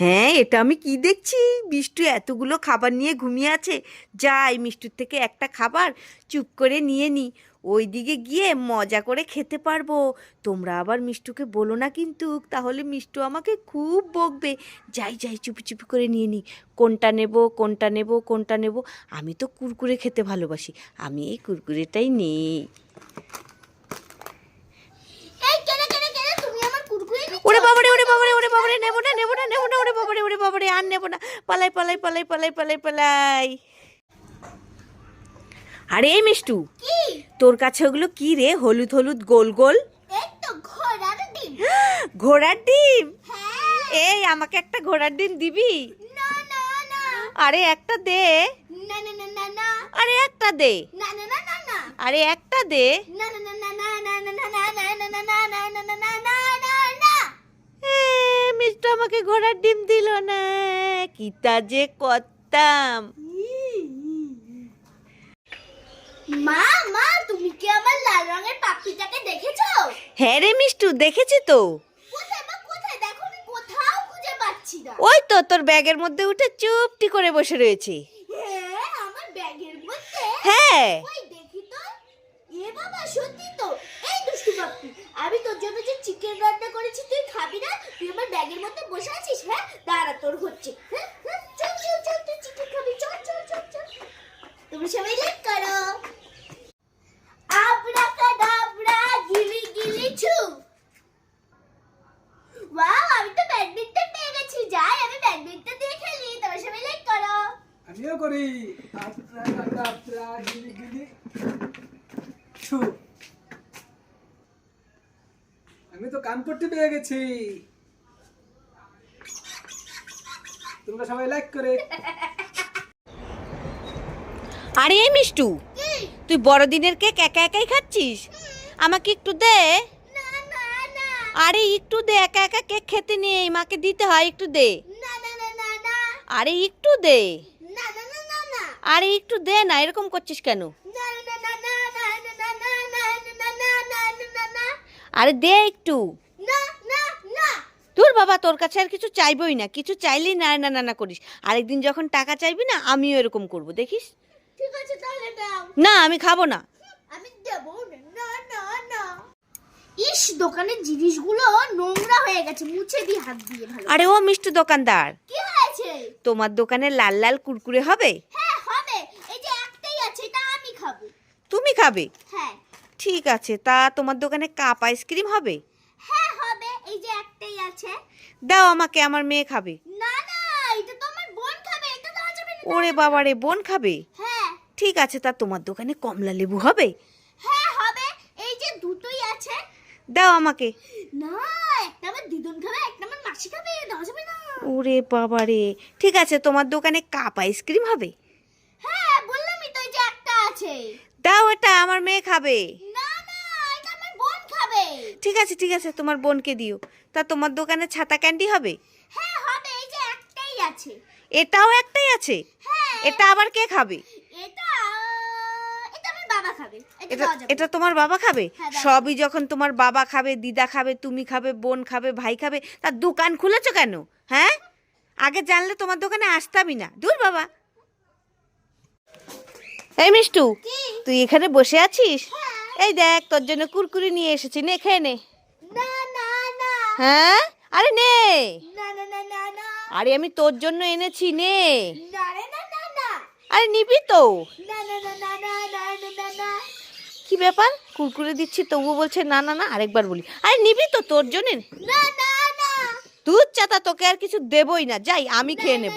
হ্যাঁ এটা আমি কি দেখছি? মিষ্টু এতগুলো খাবার নিয়ে ঘুমিয়ে আছে। যাই মিষ্টুর থেকে একটা খাবার চুপ করে নিয়ে নি। ওই দিকে গিয়ে মজা করে খেতে পারব। তোমরা আবার মিষ্টুকে বলো না কিন্তু তাহলে মিষ্টু আমাকে খুব বকবে। যাই যাই চুপি চুপি করে নিয়ে নি। কোনটা নেব কোনটা নেব কোনটা নেব? আমি তো কুরকুরে খেতে ভালোবাসি। আমি এই কুরকুরেটাই নেই? ওরে ওরে বাবারে ওরে বাবারে নেব না নেব না নেব না ওরে বাবারে ওরে বাবারে আর নেব না পালাই পালাই পালাই পালাই পালাই পালাই আরে এই মিষ্টু তোর কাছে ওগুলো কি রে হলুদ হলুদ গোল গোল ঘোড়ার ডিম হ্যাঁ এই আমাকে একটা ঘোড়ার ডিম দিবি না না না আরে একটা দে না না না না না আরে একটা দে না না না না না আরে একটা দে আমাকে ঘোড়ার ডিম দিল না কিতা যে করতাম। মা মা তুমি কি আমার লাল রঙের পাখিটাকে দেখেছ? হ্যাঁ রে মিষ্টু দেখেছি তো। কোথায় মা কোথায়? দেখো আমি কোথাও খুঁজে পাচ্ছি না। ওই তো তোর ব্যাগের মধ্যে উঠে চুপটি করে বসে রয়েছে। হ্যাঁ আমার ব্যাগের মধ্যে। হ্যাঁ। ওই দেখি তো। এ বাবা সত্যি তো। আমি তোর জন্য যে চিকেন রান্না করেছি, তুই খাবি না? তুই আমার ব্যাগের মধ্যে বসে আছিস হ্যাঁ? দাঁড়া, তোর হচ্ছে। হ্যাঁ? হ্যাঁ? চল চল চল তুই চিকেন খাবি। চল চল চল চল। তুমি সবাই লাইক করো। গিলি আমি তো ব্যাডমিন্টন যাই, আমি ব্যাডমিন্টন দিয়ে খেলি। সবাই আমিও করি। গিলি গিলি ছু। আমি তো কান পট্টি পেয়ে গেছি। তোমরা সবাই লাইক করে। আরে এই মিষ্টু, তুই বড়দিনের কেক একা একাই খাচ্ছিস? আমাকে একটু দে। আরে একটু দে, একা একা কেক খেতে নেই মাকে দিতে হয়, একটু দে। আরে একটু দে। আরে একটু দে না, এরকম করছিস কেন? আরে দে একটু। তোর বাবা তোর কাছে আর কিছু চাইবই না কিছু চাইলেই না না না না করিস। আরেকদিন যখন টাকা চাইবি না আমিও এরকম করব দেখিস? ঠিক আছে তাহলে দাও। না আমি খাব না। আমি দেবো না না না না। ইস দোকানের জিনিসগুলো নোংরা হয়ে গেছে মুছে দি হাত দিয়ে ভালো আরে ও মিষ্টি দোকানদার। কি হয়েছে? তোমার দোকানে লাল লাল কুরকুরে হবে? হ্যাঁ হবে। এই যে একটাই আছে এটা আমি খাব। তুমি খাবে? ঠিক আছে তা তোমার দোকানে কাপ আইসক্রিম হবে? হ্যাঁ হবে এই যে একটাই আছে। দাও আমাকে আমার মেয়ে খাবে। না না এটা তো আমার বোন খাবে এটা দেওয়া যাবে না। ওরে বাবা রে বোন খাবে? হ্যাঁ। ঠিক আছে তা তোমার দোকানে কমলা লেবু হবে? হ্যাঁ হবে এই যে দুটোই আছে। দাও আমাকে। না একটা আমার দিদুন খাবে একটা আমার মাসি খাবে দেওয়া যাবে না। ওরে বাবা রে ঠিক আছে তোমার দোকানে কাপ আইসক্রিম হবে? হ্যাঁ বললামই তো এই যে একটা আছে। দাও এটা আমার মেয়ে খাবে না না এটা আমার বোন খাবে ঠিক আছে ঠিক আছে তোমার বোনকে দিও। তা তোমার দোকানে ছাতা ক্যান্ডি হবে? হ্যাঁ হবে এই যে একটাই আছে। এটাও একটাই আছে? হ্যাঁ। এটা আবার কে খাবে? এটা এটা তোমার বাবা খাবে? হ্যাঁ, সবই যখন তোমার বাবা খাবে দিদা খাবে তুমি খাবে বোন খাবে ভাই খাবে তার দোকান খুলেছো কেন? হ্যাঁ? আগে জানলে তোমার দোকানে আসতামই না। দূর বাবা। এই মিষ্টু তুই এখানে বসে আছিস? হ্যাঁ এই দেখ তোর জন্য কুরকুরি নিয়ে এসেছি নে খেয়ে নে হ্যাঁ আরে নে আরে আমি তোর জন্য এনেছি নে আরে নিবি তো কি ব্যাপার কুরকুরে দিচ্ছি তবু বলছে না না না আরেকবার বলি আরে নিবি তো তোর জন্য দুধ চাতা তোকে আর কিছু দেবই না যাই আমি খেয়ে নেব